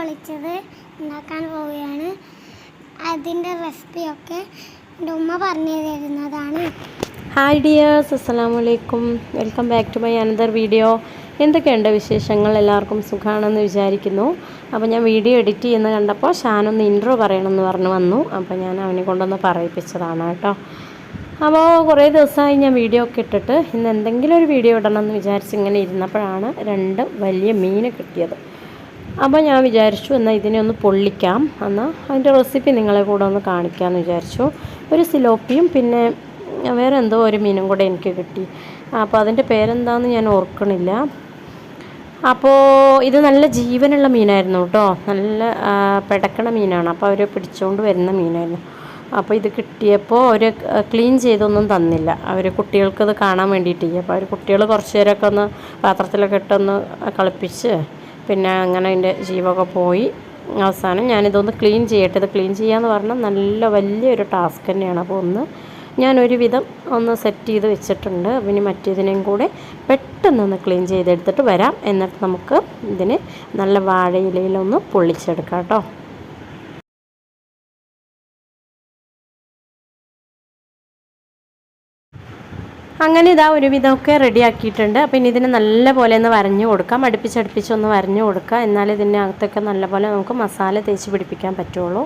പൊളിച്ചത് ഉണ്ടാക്കാൻ പോവുകയാണ്. അതിന്റെ റെസിപ്പിയൊക്കെ എന്റെ ഉമ്മ പറഞ്ഞു തരുന്നതാണ്. ഹായ് ഡിയേഴ്സ് അസ്സലാമു അലൈക്കും welcome back to my another video എന്തൊക്കെയുണ്ട് വിശേഷങ്ങൾ? എല്ലാവർക്കും സുഖമാണെന്ന് വിചാരിക്കുന്നു. അപ്പോൾ ഞാൻ വീഡിയോ എഡിറ്റ് ചെയ്യുന്ന കണ്ടപ്പോൾ ഷാനൊന്ന് ഇൻട്രോ പറയണമെന്ന് പറഞ്ഞു വന്നു. അപ്പോൾ ഞാൻ അവനെ കൊണ്ടൊന്ന് പറയിപ്പിച്ചതാണ് കേട്ടോ. അപ്പോൾ കുറേ ദിവസമായി ഞാൻ വീഡിയോ ഒക്കെ ഇട്ടിട്ട് ഇന്ന് എന്തെങ്കിലും ഒരു വീഡിയോ ഇടണമെന്ന് വിചാരിച്ച് ഇങ്ങനെ ഇരുന്നപ്പോഴാണ് രണ്ട് വലിയ മീൻ കിട്ടിയത്. അപ്പോൾ ഞാൻ വിചാരിച്ചു എന്നാൽ ഇതിനെ ഒന്ന് പൊള്ളിക്കാം. എന്നാൽ അതിന്റെ റെസിപ്പി നിങ്ങളെ കൂടെ ഒന്ന് കാണിക്കാമെന്ന് വിചാരിച്ചു. ഒരു സിലോപ്പിയും പിന്നെ വേറെ എന്തോ ഒരു മീനും കൂടെ എനിക്ക് കിട്ടി. അപ്പോൾ അതിന്റെ പേരെന്താണെന്ന് ഞാൻ ഓർക്കണില്ല. അപ്പോൾ ഇത് നല്ല ജീവനുള്ള മീനായിരുന്നു കേട്ടോ. നല്ല പെടക്കണ മീനാണ്. അപ്പോൾ അവർ പിടിച്ചുകൊണ്ട് വരുന്ന മീനായിരുന്നു. അപ്പോൾ ഇത് കിട്ടിയപ്പോൾ അവർ ക്ലീൻ ചെയ്തൊന്നും തന്നില്ല. അവർ കുട്ടികൾക്കത് കാണാൻ വേണ്ടിയിട്ട്. അപ്പോൾ അവർ കുട്ടികൾ കുറച്ച് നേരമൊക്കെ ഒന്ന് പാത്രത്തിലൊക്കെ ഇട്ടൊന്ന് കളിപ്പിച്ച് പിന്നെ അങ്ങനെ അതിന്റെ ജീവമൊക്കെ പോയി. അവസാനം ഞാനിതൊന്ന് ക്ലീൻ ചെയ്യട്ടെ. ഇത് ക്ലീൻ ചെയ്യാന്ന് പറഞ്ഞാൽ നല്ല വലിയൊരു ടാസ്ക് തന്നെയാണ് അപ്പോൾ ഒന്ന് ഞാൻ ഒരുവിധം ഒന്ന് സെറ്റ് ചെയ്ത് വെച്ചിട്ടുണ്ട്. പിന്നെ മറ്റേതിനെയും കൂടെ പെട്ടെന്നൊന്ന് ക്ലീൻ ചെയ്തെടുത്തിട്ട് വരാം. എന്നിട്ട് നമുക്ക് ഇതിന് നല്ല വാഴയിലയിലൊന്ന് പൊള്ളിച്ചെടുക്കാം കേട്ടോ. അങ്ങനെ ഇതാ ഒരുവിധമൊക്കെ റെഡി ആക്കിയിട്ടുണ്ട് അപ്പം ഇനി ഇതിനെ നല്ല പോലെ ഒന്ന് വരഞ്ഞു കൊടുക്കാം. അടുപ്പിച്ചടുപ്പിച്ചൊന്ന് വരഞ്ഞു കൊടുക്കുക. എന്നാൽ ഇതിന്റെ അകത്തൊക്കെ നല്ലപോലെ നമുക്ക് മസാല തേച്ച് പിടിപ്പിക്കാൻ പറ്റുള്ളൂ.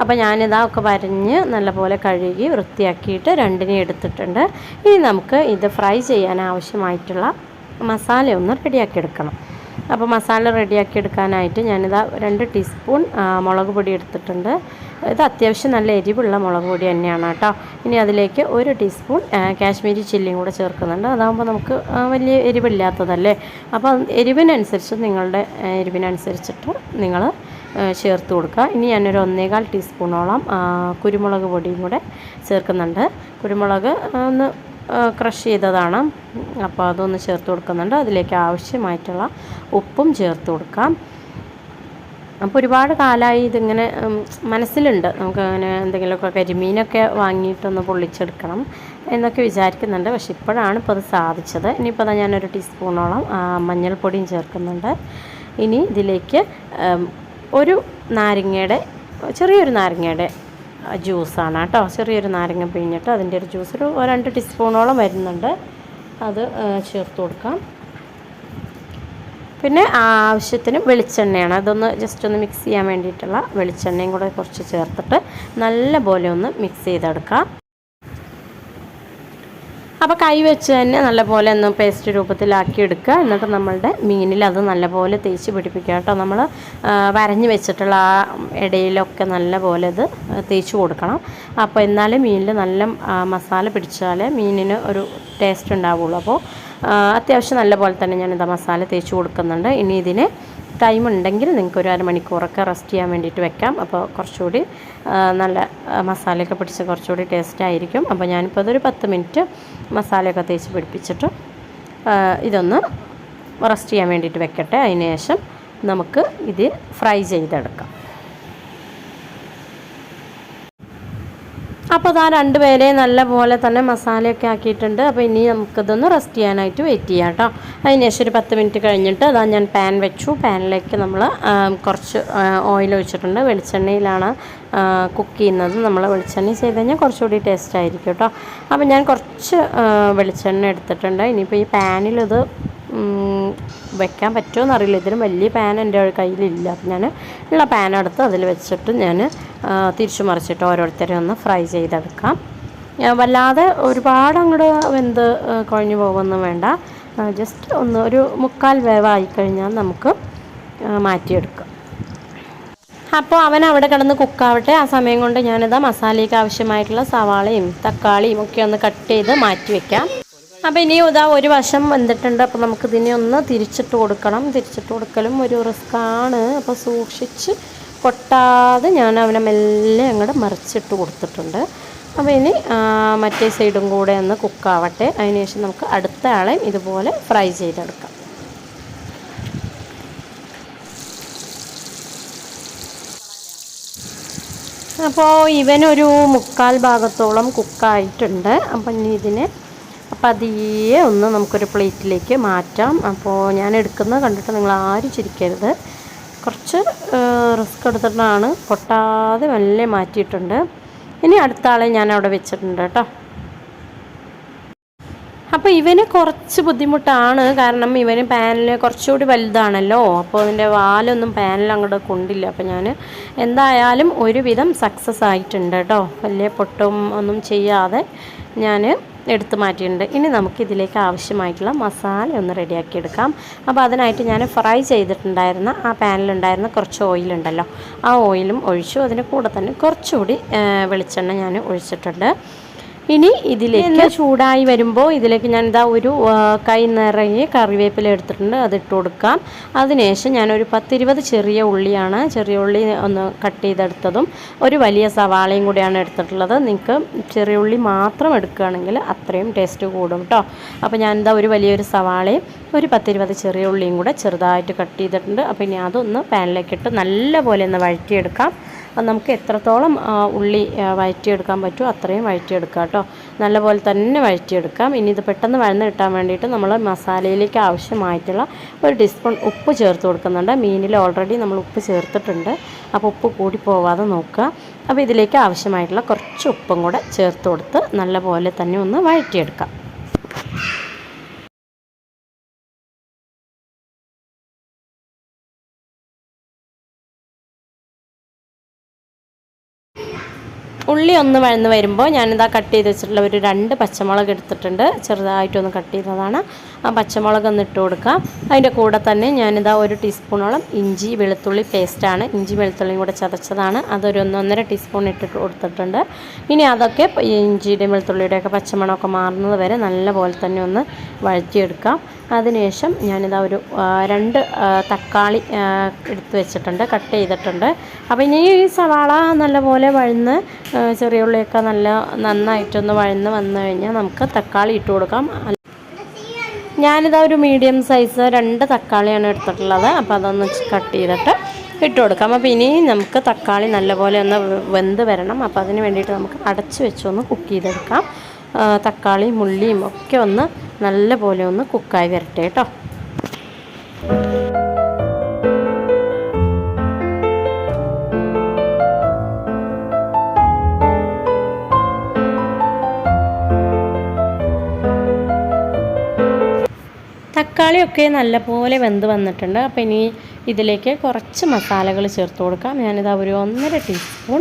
അപ്പോൾ ഞാനിതാ ഒക്കെ വരഞ്ഞ് നല്ലപോലെ കഴുകി വൃത്തിയാക്കിയിട്ട് രണ്ടിനെ എടുത്തിട്ടുണ്ട്. ഇനി നമുക്ക് ഇത് ഫ്രൈ ചെയ്യാൻ ആവശ്യമായിട്ടുള്ള മസാല ഒന്ന് റെഡിയാക്കി എടുക്കണം അപ്പോൾ മസാല റെഡിയാക്കി എടുക്കാനായിട്ട് ഞാനിതാ രണ്ട് ടീസ്പൂൺ മുളക് പൊടി എടുത്തിട്ടുണ്ട്. ഇത് അത്യാവശ്യം നല്ല എരിവുള്ള മുളക് പൊടി തന്നെയാണ് കേട്ടോ. ഇനി അതിലേക്ക് ഒരു ടീസ്പൂൺ കാശ്മീരി ചില്ലിയും കൂടെ ചേർക്കുന്നുണ്ട്. അതാകുമ്പോൾ നമുക്ക് വലിയ എരിവില്ലാത്തതല്ലേ? അപ്പോൾ എരിവിനനുസരിച്ച് നിങ്ങളുടെ എരിവിനനുസരിച്ചിട്ട് നിങ്ങൾ ചേർത്ത് കൊടുക്കുക. ഇനി ഞാനൊരു ഒന്നേകാൽ ടീസ്പൂണോളം കുരുമുളക് പൊടിയും കൂടെ ചേർക്കുന്നുണ്ട്. കുരുമുളക് ഒന്ന് ക്രഷ് ചെയ്തതാണ്. അപ്പോൾ അതൊന്ന് ചേർത്ത് കൊടുക്കുന്നുണ്ട്. അതിലേക്ക് ആവശ്യമായിട്ടുള്ള ഉപ്പും ചേർത്ത് കൊടുക്കാം. അപ്പോൾ ഒരുപാട് കാലമായി ഇതിങ്ങനെ മനസ്സിലുണ്ട്. നമുക്ക് അങ്ങനെ എന്തെങ്കിലുമൊക്കെ കരിമീനൊക്കെ വാങ്ങിയിട്ടൊന്ന് പൊള്ളിച്ചെടുക്കണം എന്നൊക്കെ വിചാരിക്കുന്നുണ്ട്. പക്ഷെ ഇപ്പോഴാണ് ഇപ്പോൾ അത് സാധിച്ചത്. ഇനിയിപ്പോൾ അതാ ഞാനൊരു ടീസ്പൂണോളം മഞ്ഞൾപ്പൊടിയും ചേർക്കുന്നുണ്ട്. ഇനി ഇതിലേക്ക് ഒരു നാരങ്ങയുടെ ചെറിയൊരു നാരങ്ങയുടെ ജ്യൂസാണ് കേട്ടോ. ചെറിയൊരു നാരങ്ങ പിഴിഞ്ഞിട്ട് അതിന്റെ ഒരു ജ്യൂസ് ഒരു രണ്ട് ടീസ്പൂണോളം വരുന്നുണ്ട്. അത് ചേർത്ത് കൊടുക്കാം. പിന്നെ ആവശ്യത്തിന് വെളിച്ചെണ്ണയാണ്. അതൊന്ന് ജസ്റ്റ് ഒന്ന് മിക്സ് ചെയ്യാൻ വേണ്ടിയിട്ടുള്ള വെളിച്ചെണ്ണയും കൂടെ കുറച്ച് ചേർത്തിട്ട് നല്ല പോലെ ഒന്ന് മിക്സ് ചെയ്തെടുക്കാം. അപ്പോൾ കൈ വെച്ച് തന്നെ നല്ലപോലെ ഒന്ന് പേസ്റ്റ് രൂപത്തിലാക്കി എടുക്കുക എന്നിട്ട് നമ്മളുടെ മീനിൽ അത് നല്ലപോലെ തേച്ച് പിടിപ്പിക്കുക കേട്ടോ. നമ്മൾ വരഞ്ഞ് വെച്ചിട്ടുള്ള ആ ഇടയിലൊക്കെ നല്ലപോലെ ഇത് തേച്ച് കൊടുക്കണം. അപ്പോൾ എന്നാലേ മീനിൽ നല്ല മസാല പിടിച്ചാലേ മീനിന് ഒരു ടേസ്റ്റ് ഉണ്ടാവുള്ളൂ. അപ്പോൾ അത്യാവശ്യം നല്ലപോലെ തന്നെ ഞാനിതാ മസാല തേച്ച് കൊടുക്കുന്നുണ്ട്. ഇനി ഇതിന് ടൈം ഉണ്ടെങ്കിൽ നിങ്ങൾക്ക് ഒരു അരമണിക്കൂറൊക്കെ റെസ്റ്റ് ചെയ്യാൻ വേണ്ടിയിട്ട് വെക്കാം. അപ്പോൾ കുറച്ചുകൂടി നല്ല മസാലയൊക്കെ പിടിച്ച് കുറച്ചുകൂടി ടേസ്റ്റ് ആയിരിക്കും. അപ്പോൾ ഞാനിപ്പോൾ അതൊരു പത്ത് മിനിറ്റ് മസാലയൊക്കെ തേച്ച് പിടിപ്പിച്ചിട്ട് ഇതൊന്ന് റെസ്റ്റ് ചെയ്യാൻ വേണ്ടിയിട്ട് വെക്കട്ടെ. അതിന് ശേഷം നമുക്ക് ഇത് ഫ്രൈ ചെയ്തെടുക്കാം. അപ്പോൾ അതാ രണ്ട് പേരെ നല്ല പോലെ തന്നെ മസാലയൊക്കെ ആക്കിയിട്ടുണ്ട്. അപ്പോൾ ഇനി നമുക്കിതൊന്ന് റെസ്റ്റ് ചെയ്യാനായിട്ട് വെയിറ്റ് ചെയ്യാം കേട്ടോ. അതിന് ശേഷം ഒരു പത്ത് മിനിറ്റ് കഴിഞ്ഞിട്ട് അതാ ഞാൻ പാൻ വെച്ചു. പാനിലേക്ക് നമ്മൾ കുറച്ച് ഓയിൽ ഒഴിച്ചിട്ടുണ്ട്. വെളിച്ചെണ്ണയിലാണ് കുക്ക് ചെയ്യുന്നത്. നമ്മൾ വെളിച്ചെണ്ണ ചെയ്ത് കഴിഞ്ഞാൽ കുറച്ചുകൂടി ടേസ്റ്റ് ആയിരിക്കും കേട്ടോ. അപ്പോൾ ഞാൻ കുറച്ച് വെളിച്ചെണ്ണ എടുത്തിട്ടുണ്ട്. ഇനിയിപ്പോൾ ഈ പാനിലിത് ഉം, വെക്കാൻ പറ്റുമോ എന്നറിയില്ല ഇതിന് വലിയ പാൻ എന്റെ കയ്യിലില്ല. അപ്പം ഞാൻ ഉള്ള പാൻ എടുത്ത് അതിൽ വെച്ചിട്ട് ഞാൻ തിരിച്ചു മറിച്ചിട്ട് ഓരോരുത്തരെ ഒന്ന് ഫ്രൈ ചെയ്തെടുക്കാം. വല്ലാതെ ഒരുപാട് അങ്ങോട്ട് വെന്ത് കുഴഞ്ഞു പോകുമൊന്നും വേണ്ട. ജസ്റ്റ് ഒന്ന് ഒരു മുക്കാൽ വേവായി കഴിഞ്ഞാൽ നമുക്ക് മാറ്റിയെടുക്കാം. അപ്പോൾ അവൻ അവിടെ കിടന്ന് കുക്കാവട്ടെ ആ സമയം കൊണ്ട് ഞാനിതാ മസാലയ്ക്ക് ആവശ്യമായിട്ടുള്ള സവാളയും തക്കാളിയും ഒക്കെ ഒന്ന് കട്ട് ചെയ്ത് മാറ്റി വെക്കാം. അപ്പോൾ ഇനി ഇതാ ഒരു വശം വെന്തിട്ടുണ്ട് അപ്പോൾ നമുക്കിതിനെ ഒന്ന് തിരിച്ചിട്ട് കൊടുക്കണം. തിരിച്ചിട്ട് കൊടുക്കലും ഒരു റിസ്ക്കാണ് അപ്പോൾ സൂക്ഷിച്ച് പൊട്ടാതെ ഞാൻ അവനെ മെല്ലെ അങ്ങോട്ട് മറിച്ചിട്ട് കൊടുത്തിട്ടുണ്ട്. അപ്പോൾ ഇനി മറ്റേ സൈഡും കൂടെ ഒന്ന് കുക്കാവട്ടെ അതിനുശേഷം നമുക്ക് അടുത്ത ആളെയും ഇതുപോലെ ഫ്രൈ ചെയ്തെടുക്കാം. അപ്പോൾ ഇവനൊരു മുക്കാൽ ഭാഗത്തോളം കുക്കായിട്ടുണ്ട് അപ്പം ഇനി ഇതിനെ പതിയെ ഒന്ന് നമുക്കൊരു പ്ലേറ്റിലേക്ക് മാറ്റാം. അപ്പോൾ ഞാൻ എടുക്കുന്നത് കണ്ടിട്ട് നിങ്ങൾ ആരും ചിരിക്കരുത്. കുറച്ച് റിസ്ക് എടുത്തിട്ടാണ് പൊട്ടാതെ മെല്ലെ മാറ്റിയിട്ടുണ്ട്. ഇനി അടുത്ത ആളെ ഞാൻ അവിടെ വെച്ചിട്ടുണ്ട് കേട്ടോ. അപ്പോൾ ഇവന് കുറച്ച് ബുദ്ധിമുട്ടാണ്. കാരണം ഇവന് പാനിൽ കുറച്ചുകൂടി വലുതാണല്ലോ. അപ്പോൾ അതിന്റെ വാലൊന്നും പാനിൽ അങ്ങോട്ട് കൊണ്ടില്ല. അപ്പോൾ ഞാൻ എന്തായാലും ഒരുവിധം സക്സസ് ആയിട്ടുണ്ട് കേട്ടോ. വലിയ പൊട്ടും ഒന്നും ചെയ്യാതെ ഞാൻ എടുത്തു മാറ്റിയിട്ടുണ്ട്. ഇനി നമുക്ക് ഇതിലേക്ക് ആവശ്യമായിട്ടുള്ള മസാല ഒന്ന് റെഡിയാക്കി എടുക്കാം. അപ്പോൾ അതിനായിട്ട് ഞാൻ ഫ്രൈ ചെയ്തിട്ടുണ്ടായിരുന്ന ആ പാനിലുണ്ടായിരുന്ന കുറച്ച് ഓയിലുണ്ടല്ലോ ആ ഓയിലും ഒഴിച്ചു. അതിന് കൂടെ തന്നെ കുറച്ചുകൂടി വെളിച്ചെണ്ണ ഞാൻ ഒഴിച്ചിട്ടുണ്ട്. ഇനി ഇതിലേക്ക് ചൂടായി വരുമ്പോൾ ഇതിലേക്ക് ഞാൻ ഇതാ ഒരു കൈ നിറയെ കറിവേപ്പില എടുത്തിട്ടുണ്ട്. അത് ഇട്ട് കൊടുക്കാം. അതിനുശേഷം ഞാനൊരു പത്തിരുപത് ചെറിയ ഉള്ളിയാണ് ചെറിയ ഉള്ളി ഒന്ന് കട്ട് ചെയ്തെടുത്തതും ഒരു വലിയ സവാളയും കൂടിയാണ് എടുത്തിട്ടുള്ളത്. നിങ്ങൾക്ക് ചെറിയ ഉള്ളി മാത്രം എടുക്കുകയാണെങ്കിൽ അത്രയും ടേസ്റ്റ് കൂടും കേട്ടോ അപ്പോൾ ഞാനിതാ ഒരു വലിയൊരു സവാളയും ഒരു പത്തിരുപത് ചെറിയ ഉള്ളിയും കൂടെ ചെറുതായിട്ട് കട്ട് ചെയ്തിട്ടുണ്ട്. അപ്പോൾ ഇനി അതൊന്ന് പാനിലേക്കിട്ട് നല്ലപോലെ ഒന്ന് വഴറ്റിയെടുക്കാം. അത് നമുക്ക് എത്രത്തോളം ഉള്ളി വഴറ്റിയെടുക്കാൻ പറ്റുമോ അത്രയും വഴറ്റിയെടുക്കുക കേട്ടോ. നല്ലപോലെ തന്നെ വഴറ്റിയെടുക്കാം. ഇനി ഇത് പെട്ടെന്ന് വഴന്ന് കിട്ടാൻ വേണ്ടിയിട്ട് നമ്മൾ മസാലയിലേക്ക് ആവശ്യമായിട്ടുള്ള ഒരു ടീസ്പൂൺ ഉപ്പ് ചേർത്ത് കൊടുക്കുന്നുണ്ട്. മീനിൽ ഓൾറെഡി നമ്മൾ ഉപ്പ് ചേർത്തിട്ടുണ്ട്. അപ്പോൾ ഉപ്പ് കൂടി പോവാതെ നോക്കുക. അപ്പോൾ ഇതിലേക്ക് ആവശ്യമായിട്ടുള്ള കുറച്ച് ഉപ്പും കൂടെ ചേർത്ത് കൊടുത്ത് നല്ലപോലെ തന്നെ ഒന്ന് വഴറ്റിയെടുക്കാം. ഉള്ളി ഒന്ന് വഴന്ന് വരുമ്പോൾ ഞാനിതാ കട്ട് ചെയ്ത് വെച്ചിട്ടുള്ള ഒരു രണ്ട് പച്ചമുളക് എടുത്തിട്ടുണ്ട്. ചെറുതായിട്ടൊന്ന് കട്ട് ചെയ്തതാണ്. ആ പച്ചമുളക് ഒന്ന് ഇട്ട് കൊടുക്കാം. അതിന്റെ കൂടെ തന്നെ ഞാനിതാ ഒരു ടീസ്പൂണോളം ഇഞ്ചി വെളുത്തുള്ളി പേസ്റ്റാണ്. ഇഞ്ചി വെളുത്തുള്ളിയും കൂടെ ചതച്ചതാണ്. അതൊരു ഒന്നൊന്നര ടീസ്പൂൺ ഇട്ടിട്ട് കൊടുത്തിട്ടുണ്ട്. ഇനി അതൊക്കെ ഇഞ്ചിയുടെയും വെളുത്തുള്ളിയുടെയൊക്കെ പച്ചമണമൊക്കെ മാറുന്നത് വരെ നല്ലപോലെ തന്നെ ഒന്ന് വഴറ്റിയെടുക്കാം. അതിനുശേഷം ഞാനിതാ ഒരു രണ്ട് തക്കാളി എടുത്ത് വെച്ചിട്ടുണ്ട്. കട്ട് ചെയ്തിട്ടുണ്ട്. അപ്പോൾ ഇനി ഈ സവാള നല്ലപോലെ വഴന്ന് ചെറിയ ഉള്ളിയൊക്കെ നല്ല നന്നായിട്ടൊന്ന് വഴന്ന് വന്നു കഴിഞ്ഞാൽ നമുക്ക് തക്കാളി ഇട്ട് കൊടുക്കാം. ഞാനിതാ ഒരു മീഡിയം സൈസ് രണ്ട് തക്കാളിയാണ് എടുത്തിട്ടുള്ളത്. അപ്പോൾ അതൊന്ന് കട്ട് ചെയ്തിട്ട് ഇട്ട് കൊടുക്കാം. അപ്പോൾ ഇനി നമുക്ക് തക്കാളി നല്ലപോലെ ഒന്ന് വെന്ത് വരണം. അപ്പോൾ അതിന് വേണ്ടിയിട്ട് നമുക്ക് അടച്ച് വെച്ചൊന്ന് കുക്ക് ചെയ്തെടുക്കാം. തക്കാളി ഉള്ളിയും ഒക്കെ ഒന്ന് നല്ലപോലെ ഒന്ന് കുക്കായി വരട്ടെ കേട്ടോ. തക്കാളിയൊക്കെ നല്ലപോലെ വെന്ത് വന്നിട്ടുണ്ട്. അപ്പോൾ ഇനി ഇതിലേക്ക് കുറച്ച് മസാലകൾ ചേർത്ത് കൊടുക്കാം. ഞാനിതാ ഒരു ഒന്നര ടീസ്പൂൺ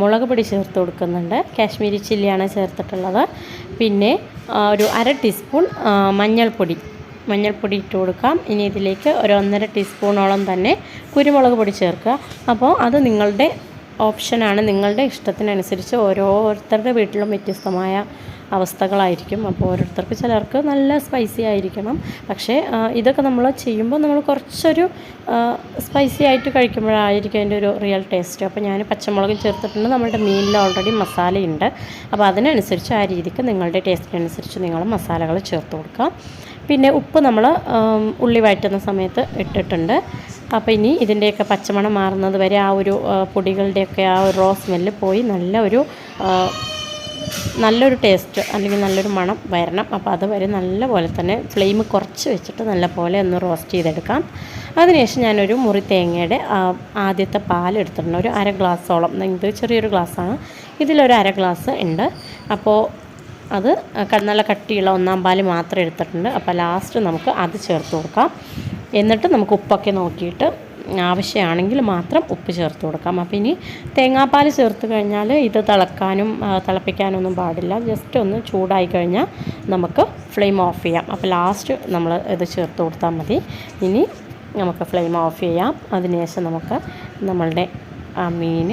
മുളക് പൊടി ചേർത്ത് കൊടുക്കുന്നുണ്ട്. കാശ്മീരി ചില്ലിയാണ് ചേർത്തിട്ടുള്ളത്. പിന്നെ ഒരു അര ടീസ്പൂൺ മഞ്ഞൾപ്പൊടി. മഞ്ഞൾപ്പൊടി ഇട്ട് കൊടുക്കാം. ഇനി ഇതിലേക്ക് ഒരു ഒന്നര ടീസ്പൂണോളം തന്നെ കുരുമുളക് പൊടി ചേർക്കുക. അപ്പോൾ അത് നിങ്ങളുടെ ഓപ്ഷനാണ്. നിങ്ങളുടെ ഇഷ്ടത്തിനനുസരിച്ച് ഓരോരുത്തരുടെ വീട്ടിലും വ്യത്യസ്തമായ അവസ്ഥകളായിരിക്കും. അപ്പോൾ ഓരോരുത്തർക്ക് ചിലർക്ക് നല്ല സ്പൈസി ആയിരിക്കണം. പക്ഷേ ഇതൊക്കെ നമ്മൾ ചെയ്യുമ്പോൾ നമ്മൾ കുറച്ചൊരു സ്പൈസി ആയിട്ട് കഴിക്കുമ്പോഴായിരിക്കും അതിന്റെ ഒരു റിയൽ ടേസ്റ്റ് അപ്പോൾ ഞാൻ പച്ചമുളക് ചേർത്തിട്ടുണ്ട്. നമ്മുടെ മീനിൽ ഓൾറെഡി മസാലയുണ്ട്. അപ്പോൾ അതിനനുസരിച്ച് ആ രീതിക്ക് നിങ്ങളുടെ ടേസ്റ്റിനനുസരിച്ച് നിങ്ങൾ മസാലകൾ ചേർത്ത് കൊടുക്കുക. പിന്നെ ഉപ്പ് നമ്മൾ ഉള്ളി വഴറ്റുന്ന സമയത്ത് ഇട്ടിട്ടുണ്ട്. അപ്പോൾ ഇനി ഇതിന്റെയൊക്കെ പച്ചമണം മാറുന്നത് വരെ ആ ഒരു പൊടികളുടെയൊക്കെ ആ ഒരു റോ സ്മെല്ല് പോയി. നല്ല ഒരു നല്ലൊരു ടേസ്റ്റ് അല്ലെങ്കിൽ നല്ലൊരു മണം വരണം. അപ്പോൾ അതുവരെ നല്ലപോലെ തന്നെ ഫ്ലെയിം കുറച്ച് വെച്ചിട്ട് നല്ലപോലെ ഒന്ന് റോസ്റ്റ് ചെയ്തെടുക്കാം. അതിനുശേഷം ഞാനൊരു മുറി തേങ്ങയുടെ ആദ്യത്തെ പാൽ എടുത്തിട്ടുണ്ട്. ഒരു അര ഗ്ലാസ്സോളം ഇത് ചെറിയൊരു ഗ്ലാസ്സാണ്. ഇതിലൊരു അര ഗ്ലാസ് ഉണ്ട്. അപ്പോൾ അത് നല്ല കട്ടിയുള്ള ഒന്നാം പാൽ മാത്രം എടുത്തിട്ടുണ്ട്. അപ്പോൾ ലാസ്റ്റ് നമുക്ക് അത് ചേർത്ത് കൊടുക്കാം. എന്നിട്ട് നമുക്ക് ഉപ്പൊക്കെ നോക്കിയിട്ട് ആവശ്യമാണെങ്കിൽ മാത്രം ഉപ്പ് ചേർത്ത് കൊടുക്കാം. അപ്പോൾ ഇനി തേങ്ങാപ്പാൽ ചേർത്ത് കഴിഞ്ഞാൽ ഇത് തിളക്കാനും തിളപ്പിക്കാനൊന്നും പാടില്ല. ജസ്റ്റ് ഒന്ന് ചൂടായി കഴിഞ്ഞാൽ നമുക്ക് ഫ്ലെയിം ഓഫ് ചെയ്യാം. അപ്പോൾ ലാസ്റ്റ് നമ്മൾ ഇത് ചേർത്ത് കൊടുത്താൽ മതി. ഇനി നമുക്ക് ഫ്ലെയിം ഓഫ് ചെയ്യാം. അതിനുശേഷം നമുക്ക് നമ്മളുടെ ആ മീൻ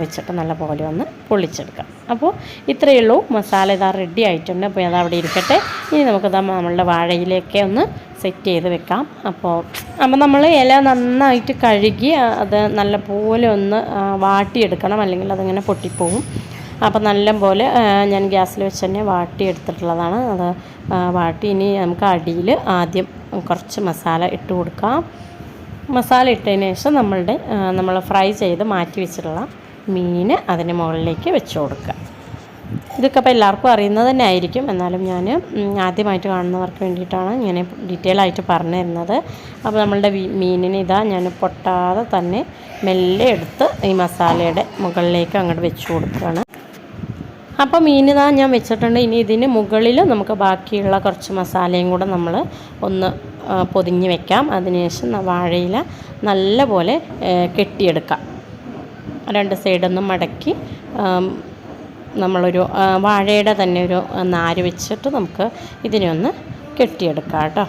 വെച്ചിട്ട് നല്ലപോലെ ഒന്ന് പൊള്ളിച്ചെടുക്കാം. അപ്പോൾ ഇത്രയേ ഉള്ളൂ. മസാല ഇതാ റെഡി ആയിട്ടുണ്ട്. അപ്പോൾ അത് അവിടെ ഇരിക്കട്ടെ. ഇനി നമുക്ക് നമ്മളുടെ വാഴയിലേക്ക് ഒന്ന് സെറ്റ് ചെയ്ത് വെക്കാം. അപ്പോൾ അപ്പോൾ നമ്മൾ ഇല നന്നായിട്ട് കഴുകി അത് നല്ലപോലെ ഒന്ന് വാട്ടിയെടുക്കണം. അല്ലെങ്കിൽ അതിങ്ങനെ പൊട്ടിപ്പോവും. അപ്പോൾ നല്ലപോലെ ഞാൻ ഗ്യാസിൽ വെച്ച് തന്നെ വാട്ടി എടുത്തിട്ടുള്ളതാണ് അത് വാട്ടി ഇനി നമുക്ക് അടിയിൽ ആദ്യം കുറച്ച് മസാല ഇട്ട് കൊടുക്കാം. മസാല ഇട്ടതിന് ശേഷം നമ്മളുടെ നമ്മൾ ഫ്രൈ ചെയ്ത് മാറ്റി വെച്ചിട്ടുള്ള മീൻ അതിന് മുകളിലേക്ക് വെച്ച് കൊടുക്കുക. ഇതൊക്കെ അപ്പോൾ എല്ലാവർക്കും അറിയുന്നത് തന്നെ ആയിരിക്കും. എന്നാലും ഞാൻ ആദ്യമായിട്ട് കാണുന്നവർക്ക് വേണ്ടിയിട്ടാണ് ഇങ്ങനെ ഡീറ്റെയിൽ ആയിട്ട് പറഞ്ഞു തരുന്നത് അപ്പോൾ നമ്മളുടെ മീനിന് ഇതാ ഞാൻ പൊട്ടാതെ തന്നെ മെല്ലെ എടുത്ത് ഈ മസാലയുടെ മുകളിലേക്ക് അങ്ങോട്ട് വെച്ച് കൊടുക്കുകയാണ്. അപ്പോൾ മീൻ ഇതാ ഞാൻ വെച്ചിട്ടുണ്ട്. ഇനി ഇതിന് മുകളിൽ നമുക്ക് ബാക്കിയുള്ള കുറച്ച് മസാലയും കൂടെ നമ്മൾ ഒന്ന് പൊതിഞ്ഞ് വെക്കാം. അതിനുശേഷം വാഴയില നല്ലപോലെ കെട്ടിയെടുക്കാം. രണ്ട് സൈഡൊന്നും മടക്കി നമ്മളൊരു വാഴയുടെ തന്നെ ഒരു നാര് വെച്ചിട്ട് നമുക്ക് ഇതിനെ ഒന്ന് കെട്ടിയെടുക്കാം കേട്ടോ.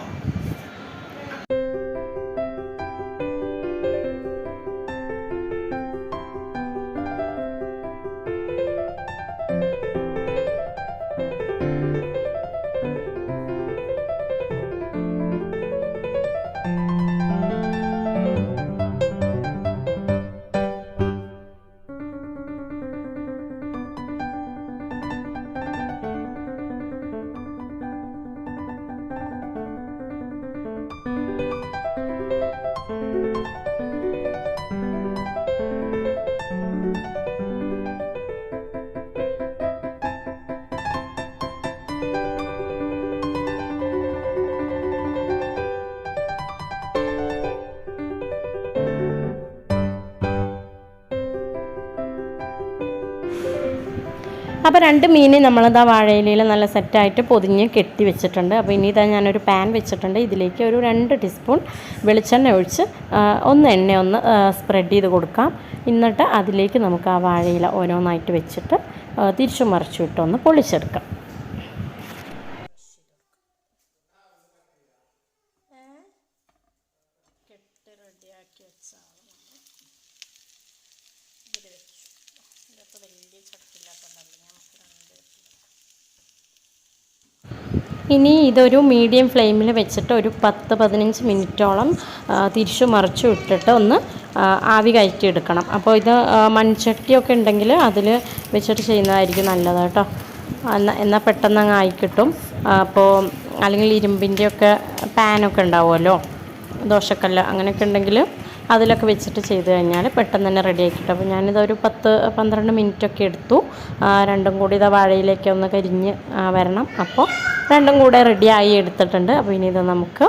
അപ്പോൾ രണ്ട് മീൻ നമ്മളതാ വാഴയിലയിൽ നല്ല സെറ്റായിട്ട് പൊതിഞ്ഞ് കെട്ടി വെച്ചിട്ടുണ്ട്. അപ്പോൾ ഇനി ഇതാ ഞാനൊരു പാൻ വെച്ചിട്ടുണ്ട്. ഇതിലേക്ക് ഒരു രണ്ട് ടീസ്പൂൺ വെളിച്ചെണ്ണ ഒഴിച്ച് ഒന്ന് എണ്ണ ഒന്ന് സ്പ്രെഡ് ചെയ്ത് കൊടുക്കാം. എന്നിട്ട് അതിലേക്ക് നമുക്ക് ആ വാഴയില ഓരോന്നായിട്ട് വെച്ചിട്ട് തിരിച്ചു മറിച്ചു ഇട്ടൊന്ന് പൊളിച്ചെടുക്കാം. ഇനി ഇതൊരു മീഡിയം ഫ്ലെയിമിൽ വെച്ചിട്ട് ഒരു പത്ത് പതിനഞ്ച് മിനിറ്റോളം തിരിച്ചു മറിച്ചു ഇട്ടിട്ട് ഒന്ന് ആവി കയറ്റി എടുക്കണം അപ്പോൾ ഇത് മൺചട്ടിയൊക്കെ ഉണ്ടെങ്കിൽ അതിൽ വെച്ചിട്ട് ചെയ്യുന്നതായിരിക്കും നല്ലത് കേട്ടോ. എന്നാൽ എന്നാൽ പെട്ടെന്ന് അങ്ങ് ആയി കിട്ടും. ആ, അപ്പോൾ അല്ലെങ്കിൽ ഇരുമ്പിന്റെയൊക്കെ പാനൊക്കെ ഉണ്ടാവുമല്ലോ ദോശക്കല്ല് അങ്ങനെയൊക്കെ ഉണ്ടെങ്കിൽ അതിലൊക്കെ വെച്ചിട്ട് ചെയ്ത് കഴിഞ്ഞാൽ പെട്ടെന്ന് തന്നെ റെഡി ആക്കിയിട്ട് അപ്പോൾ ഞാനിതൊരു പത്ത് പന്ത്രണ്ട് മിനിറ്റൊക്കെ എടുത്തു. രണ്ടും കൂടി ഇതാ വാഴയിലേക്ക് ഒന്ന് കരിഞ്ഞ് വരണം. അപ്പോൾ രണ്ടും കൂടെ റെഡിയായി എടുത്തിട്ടുണ്ട്. അപ്പോൾ ഇനി ഇത് നമുക്ക്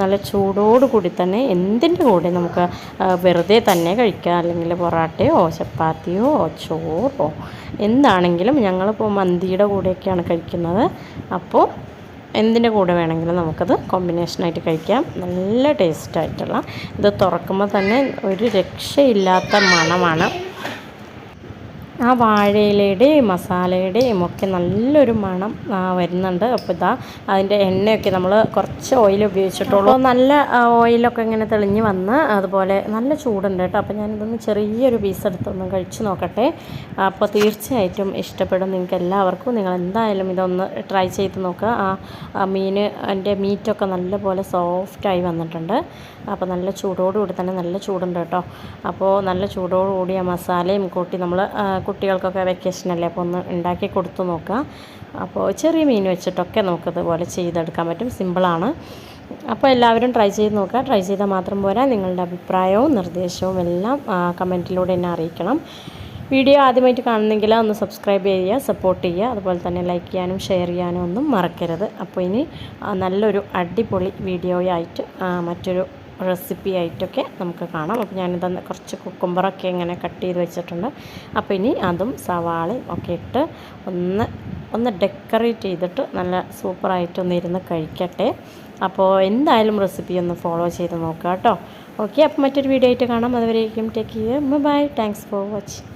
നല്ല ചൂടോട് കൂടി തന്നെ എന്തിന്റെ കൂടെ നമുക്ക് വെറുതെ തന്നെ കഴിക്കാം. അല്ലെങ്കിൽ പൊറാട്ടയോ ചപ്പാത്തിയോ ചോറോ എന്താണെങ്കിലും ഞങ്ങളിപ്പോൾ മന്തിയുടെ കൂടെയൊക്കെയാണ് കഴിക്കുന്നത്. അപ്പോൾ എന്തിന്റെ കൂടെ വേണമെങ്കിലും നമുക്കത് കോമ്പിനേഷനായിട്ട് കഴിക്കാം. നല്ല ടേസ്റ്റായിട്ടുള്ള ഇത് തുറക്കുമ്പോൾ തന്നെ ഒരു രക്ഷയില്ലാത്ത മണമാണ്. ആ വാഴയിലയുടെയും മസാലയുടെയും ഒക്കെ നല്ലൊരു മണം വരുന്നുണ്ട്. അപ്പോൾ ഇതാ അതിന്റെ എണ്ണയൊക്കെ നമ്മൾ കുറച്ച് ഓയിൽ ഉപയോഗിച്ചിട്ടുള്ളൂ. നല്ല ഓയിലൊക്കെ ഇങ്ങനെ തെളിഞ്ഞ് വന്ന് അതുപോലെ നല്ല ചൂടുണ്ട് കേട്ടോ. അപ്പോൾ ഞാനിതൊന്ന് ചെറിയൊരു പീസ് എടുത്തൊന്ന് കഴിച്ചു നോക്കട്ടെ. അപ്പോൾ തീർച്ചയായിട്ടും ഇഷ്ടപ്പെടും നിങ്ങൾക്ക് എല്ലാവർക്കും. നിങ്ങൾ എന്തായാലും ഇതൊന്ന് ട്രൈ ചെയ്ത് നോക്കുക. ആ മീന് അതിന്റെ മീറ്റൊക്കെ നല്ലപോലെ സോഫ്റ്റായി വന്നിട്ടുണ്ട്. അപ്പോൾ നല്ല ചൂടോടുകൂടി തന്നെ നല്ല ചൂടുണ്ട് കേട്ടോ. അപ്പോൾ നല്ല ചൂടോടുകൂടി ആ മസാലയും കൂട്ടി നമ്മൾ കുട്ടികൾക്കൊക്കെ വെക്കേഷനല്ലേ അപ്പോൾ ഒന്ന് ഉണ്ടാക്കി കൊടുത്തു നോക്കുക അപ്പോൾ ചെറിയ മീൻ വെച്ചിട്ടൊക്കെ നമുക്കതുപോലെ ചെയ്തെടുക്കാൻ പറ്റും. സിമ്പിളാണ് അപ്പോൾ എല്ലാവരും ട്രൈ ചെയ്ത് നോക്കുക. ട്രൈ ചെയ്താൽ മാത്രം പോരാ. നിങ്ങളുടെ അഭിപ്രായവും നിർദ്ദേശവും എല്ലാം കമന്റിലൂടെ എന്നെ അറിയിക്കണം. വീഡിയോ ആദ്യമായിട്ട് കാണുന്നെങ്കിൽ ഒന്ന് സബ്സ്ക്രൈബ് ചെയ്യുക സപ്പോർട്ട് ചെയ്യുക. അതുപോലെ തന്നെ ലൈക്ക് ചെയ്യാനും ഷെയർ ചെയ്യാനും ഒന്നും മറക്കരുത്. അപ്പോൾ ഇനി നല്ലൊരു അടിപൊളി വീഡിയോയായിട്ട് മറ്റൊരു റെസിപ്പി ആയിട്ടൊക്കെ നമുക്ക് കാണാം. അപ്പോൾ ഞാനിത് കുറച്ച് കുക്കുംബറൊക്കെ ഇങ്ങനെ കട്ട് ചെയ്ത് വെച്ചിട്ടുണ്ട്. അപ്പോൾ ഇനി അതും സവാളയും ഒക്കെ ഇട്ട് ഒന്ന് ഒന്ന് ഡെക്കറേറ്റ് ചെയ്തിട്ട് നല്ല സൂപ്പറായിട്ടൊന്ന് ഇരുന്ന് കഴിക്കട്ടെ. അപ്പോൾ എന്തായാലും റെസിപ്പി ഒന്ന് ഫോളോ ചെയ്ത് നോക്കുക കേട്ടോ. ഓക്കെ അപ്പോൾ മറ്റൊരു വീഡിയോ ആയിട്ട് കാണാം. അതുവരേക്കും ടേക്ക് ചെയ്യുക ബൈ താങ്ക്സ് ഫോർ വാച്ചിങ്